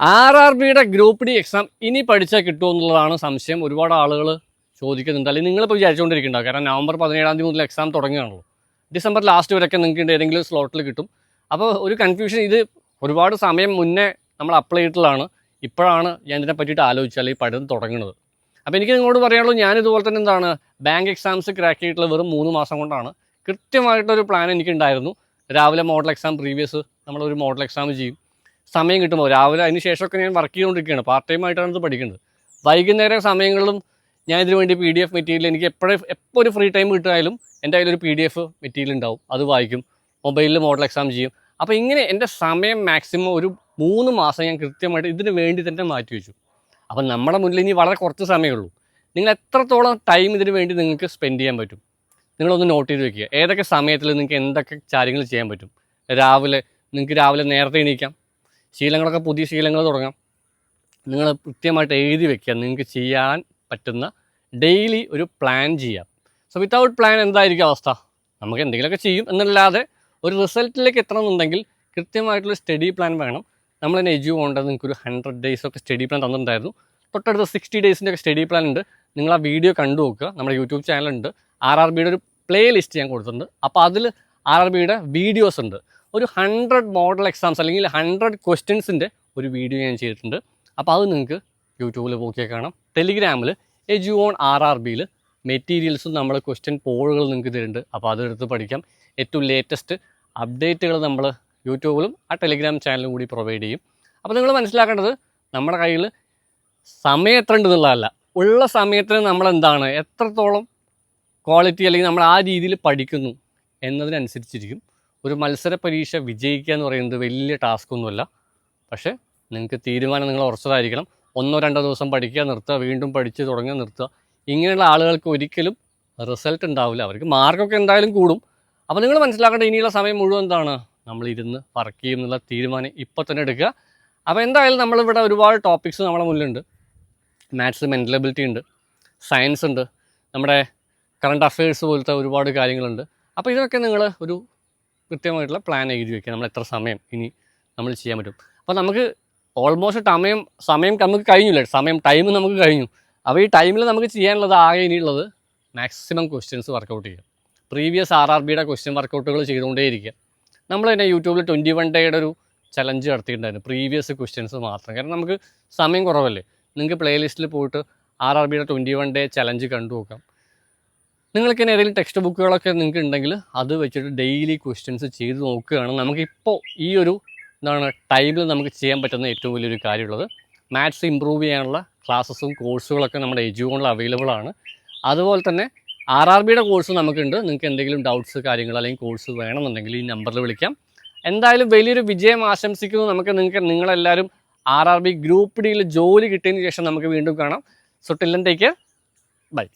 R R ബിയുടെ group D exam ഇനി പഠിച്ചാൽ കിട്ടുമോ എന്നുള്ളതാണ് സംശയം. ഒരുപാട് ആളുകൾ ചോദിക്കുന്നുണ്ട്. അല്ലെങ്കിൽ നിങ്ങളിപ്പോൾ വിചാരിച്ചുകൊണ്ടിരിക്കുന്നുണ്ടാവും കാരണം നവംബർ പതിനേഴാം തീയതി മുതൽ എക്സാം തുടങ്ങുകയാണല്ലോ. ഡിസംബർ ലാസ്റ്റ് വരെയൊക്കെ നിങ്ങൾക്ക് ഏതെങ്കിലും സ്ലോട്ടിൽ കിട്ടും. അപ്പോൾ ഒരു കൺഫ്യൂഷൻ ഇത് ഒരുപാട് സമയം മുന്നേ നമ്മൾ അപ്ലൈ ചെയ്തിട്ടുള്ളതാണ്. ഇപ്പോഴാണ് ഞാൻ ഇതിനെ പറ്റിയിട്ട് ആലോചിച്ചാൽ അല്ലെങ്കിൽ പഠിത്തം തുടങ്ങുന്നത്. അപ്പോൾ എനിക്ക് നിങ്ങളോട് പറയാനുള്ളൂ ഞാൻ ഇതുപോലെ തന്നെ എന്താണ് ബാങ്ക് എക്സാംസ് ക്രാക്ക് ചെയ്തിട്ടുള്ള വെറും മൂന്ന് മാസം കൊണ്ടാണ്. കൃത്യമായിട്ടൊരു പ്ലാൻ എനിക്കുണ്ടായിരുന്നു. രാവിലെ മോഡൽ എക്സാം പ്രീവിയസ് നമ്മളൊരു മോഡൽ എക്സാം ചെയ്യും. സമയം കിട്ടുമ്പോൾ രാവിലെ അതിന് ശേഷമൊക്കെ ഞാൻ വർക്ക് ചെയ്തുകൊണ്ടിരിക്കുകയാണ്. പാർട്ട് ടൈം ആയിട്ടാണ് ഇത് പഠിക്കുന്നത്. വൈകുന്നേര സമയങ്ങളിലും ഞാൻ ഇതിനു വേണ്ടി പി ഡി എഫ് മെറ്റീരിയൽ എനിക്ക് എപ്പോഴും എപ്പോൾ ഒരു ഫ്രീ ടൈം കിട്ടിയാലും എന്റെ കയ്യിലൊരു പി ഡി എഫ് മെറ്റീരിയൽ ഉണ്ടാവും. അത് വായിക്കും. മൊബൈലിൽ മോഡൽ എക്സാം ചെയ്യും. അപ്പോൾ ഇങ്ങനെ എന്റെ സമയം മാക്സിമം ഒരു മൂന്ന് മാസം ഞാൻ കൃത്യമായിട്ട് ഇതിന് വേണ്ടി തന്നെ മാറ്റി വെച്ചു. അപ്പം നമ്മുടെ മുന്നിൽ ഇനി വളരെ കുറച്ച് സമയമേ ഉള്ളൂ. നിങ്ങൾ എത്രത്തോളം ടൈം ഇതിന് വേണ്ടി നിങ്ങൾക്ക് സ്പെൻഡ് ചെയ്യാൻ പറ്റും? നിങ്ങളൊന്ന് നോട്ട് ചെയ്ത് വെക്കുക. ഏതൊക്കെ സമയത്തിൽ നിങ്ങൾക്ക് എന്തൊക്കെ കാര്യങ്ങൾ ചെയ്യാൻ പറ്റും? രാവിലെ നിങ്ങൾക്ക് രാവിലെ നേരത്തെ എണീക്കാം. ശീലങ്ങളൊക്കെ പുതിയ ശീലങ്ങൾ തുടങ്ങാം. നിങ്ങൾ കൃത്യമായിട്ട് എഴുതി വെക്കുക. നിങ്ങൾക്ക് ചെയ്യാൻ പറ്റുന്ന ഡെയിലി ഒരു പ്ലാൻ ചെയ്യാം സോ വിത്തൗട്ട് പ്ലാൻ എന്തായിരിക്കും അവസ്ഥ? നമുക്ക് എന്തെങ്കിലുമൊക്കെ ചെയ്യും എന്നല്ലാതെ ഒരു റിസൾട്ടിലേക്ക് എത്തണമെന്നുണ്ടെങ്കിൽ കൃത്യമായിട്ടുള്ള സ്റ്റഡി പ്ലാൻ വേണം. നമ്മൾ തന്നെ എജു കൊണ്ട് നിങ്ങൾക്ക് ഒരു ഹൺഡ്രഡ് ഡേയ്സ് ഒക്കെ സ്റ്റഡി പ്ലാൻ തന്നിട്ടുണ്ടായിരുന്നു. തൊട്ടടുത്ത സിക്സ്റ്റി ഡേയ്സിന്റെ ഒക്കെ സ്റ്റഡി പ്ലാൻ ഉണ്ട്. നിങ്ങൾ ആ വീഡിയോ കണ്ടു നോക്കുക. നമ്മുടെ യൂട്യൂബ് ചാനലുണ്ട് ആർ ആർ ബിയുടെ ഒരു പ്ലേ ലിസ്റ്റ് ഞാൻ കൊടുത്തിട്ടുണ്ട്. അപ്പോൾ അതിൽ ആർ ആർ ബിയുടെ വീഡിയോസ് ഉണ്ട്. ഒരു ഹൺഡ്രഡ് മോഡൽ എക്സാംസ് അല്ലെങ്കിൽ ഹൺഡ്രഡ് ക്വസ്റ്റ്യൻസിന്റെ ഒരു വീഡിയോ ഞാൻ ചെയ്തിട്ടുണ്ട്. അപ്പോൾ അത് നിങ്ങൾക്ക് യൂട്യൂബിൽ നോക്കിയാൽ കാണാം. ടെലിഗ്രാമിൽ എജു ഓൺ ആർ ആർ ബിയിൽ മെറ്റീരിയൽസും നമ്മൾ ക്വസ്റ്റ്യൻ പോളുകൾ നിങ്ങൾക്ക് തരുന്നുണ്ട്. അപ്പോൾ അതെടുത്ത് പഠിക്കാം. ഏറ്റവും ലേറ്റസ്റ്റ് അപ്ഡേറ്റുകൾ നമ്മൾ യൂട്യൂബിലും ആ ടെലിഗ്രാം ചാനലും കൂടി പ്രൊവൈഡ് ചെയ്യും. അപ്പോൾ നിങ്ങൾ മനസ്സിലാക്കേണ്ടത് നമ്മുടെ കയ്യിൽ സമയം എത്ര ഉണ്ടെന്നുള്ളതല്ല ഉള്ള സമയത്തിന് നമ്മൾ എന്താണ് എത്രത്തോളം ക്വാളിറ്റി അല്ലെങ്കിൽ നമ്മൾ ആ രീതിയിൽ പഠിക്കുന്നു എന്നതിനനുസരിച്ചിരിക്കും. ഒരു മത്സര പരീക്ഷ വിജയിക്കുക എന്ന് പറയുന്നത് വലിയ ടാസ്ക് ഒന്നുമല്ല. പക്ഷേ നിങ്ങൾക്ക് തീരുമാനം നിങ്ങൾ ഉറച്ചതായിരിക്കണം. ഒന്നോ രണ്ടോ ദിവസം പഠിക്കുക നിർത്തുക വീണ്ടും പഠിച്ച് തുടങ്ങുക നിർത്തുക. ഇങ്ങനെയുള്ള ആളുകൾക്ക് ഒരിക്കലും റിസൾട്ട് ഉണ്ടാവില്ല. അവർക്ക് മാർക്കൊക്കെ എന്തായാലും കൂടും. അപ്പോൾ നിങ്ങൾ മനസ്സിലാക്കേണ്ട ഇനിയുള്ള സമയം മുഴുവൻ എന്താണ്? നമ്മൾ ഇരുന്ന് വർക്ക് ചെയ്യും എന്നുള്ള തീരുമാനം ഇപ്പോൾ തന്നെ എടുക്കുക. അപ്പോൾ എന്തായാലും നമ്മളിവിടെ ഒരുപാട് ടോപ്പിക്സ് നമ്മുടെ മുന്നിലുണ്ട്. മാത്സ് മെന്റലബിലിറ്റി ഉണ്ട്. സയൻസ് ഉണ്ട്. നമ്മുടെ കറണ്ട് അഫയേഴ്സ് പോലത്തെ ഒരുപാട് കാര്യങ്ങളുണ്ട്. അപ്പോൾ ഇതൊക്കെ നിങ്ങൾ ഒരു കൃത്യമായിട്ടുള്ള പ്ലാൻ എഴുതി വയ്ക്കുക നമ്മൾ എത്ര സമയം ഇനി നമ്മൾ ചെയ്യാൻ പറ്റും. അപ്പോൾ നമുക്ക് ഓൾമോസ്റ്റ് സമയം സമയം നമുക്ക് കഴിഞ്ഞില്ല? സമയം ടൈം നമുക്ക് കഴിഞ്ഞു. അപ്പോൾ ഈ ടൈമിൽ നമുക്ക് ചെയ്യാനുള്ളത് ആകെ ഇനിയുള്ളത് മാക്സിമം ക്വസ്റ്റ്യൻസ് വർക്കൗട്ട് ചെയ്യുക. പ്രീവിയസ് ആർ ആർ ബിയുടെ ക്വസ്റ്റ്യൻ വർക്കൗട്ടുകൾ ചെയ്തുകൊണ്ടേയിരിക്കുക. നമ്മൾ തന്നെ യൂട്യൂബിൽ ട്വന്റി വൺ ഡേയുടെ ഒരു ചലഞ്ച് നടത്തിയിട്ടുണ്ടായിരുന്നു. പ്രീവിയസ് ക്വസ്റ്റ്യൻസ് മാത്രം. കാരണം നമുക്ക് സമയം കുറവല്ലേ? നിങ്ങൾക്ക് പ്ലേലിസ്റ്റിൽ പോയിട്ട് ആർ ആർ ബിയുടെ ട്വന്റി വൺ ഡേ ചലഞ്ച് കണ്ടു നോക്കാം നിങ്ങൾക്ക് ഇനി ഏതെങ്കിലും ടെക്സ്റ്റ് ബുക്കുകളൊക്കെ നിങ്ങൾക്ക് ഉണ്ടെങ്കിൽ അത് വെച്ചിട്ട് ഡെയിലി ക്വസ്റ്റ്യൻസ് ചെയ്ത് നോക്കുകയാണ്. നമുക്കിപ്പോൾ ഈ ഒരു എന്താണ് ടൈമിൽ നമുക്ക് ചെയ്യാൻ പറ്റുന്ന ഏറ്റവും വലിയൊരു കാര്യമുള്ളത് മാത്സ് ഇമ്പ്രൂവ് ചെയ്യാനുള്ള ക്ലാസ്സസും കോഴ്സുകളൊക്കെ നമ്മുടെ എജുകൊണ്ടിൽ അവൈലബിൾ ആണ്. അതുപോലെ തന്നെ ആർ ആർ ബിയുടെ കോഴ്സ് നമുക്കുണ്ട്. നിങ്ങൾക്ക് എന്തെങ്കിലും ഡൗട്ട്സ് കാര്യങ്ങൾ അല്ലെങ്കിൽ കോഴ്സ് വേണമെന്നുണ്ടെങ്കിൽ ഈ നമ്പറിൽ വിളിക്കാം. എന്തായാലും വലിയൊരു വിജയം ആശംസിക്കുന്നു. നമുക്ക് നിങ്ങൾക്ക് നിങ്ങളെല്ലാവരും ആർ ആർ ബി ഗ്രൂപ്പ് ഡിയിൽ ജോലി കിട്ടിയതിന് ശേഷം നമുക്ക് വീണ്ടും കാണാം. So ടില്ലൻ take by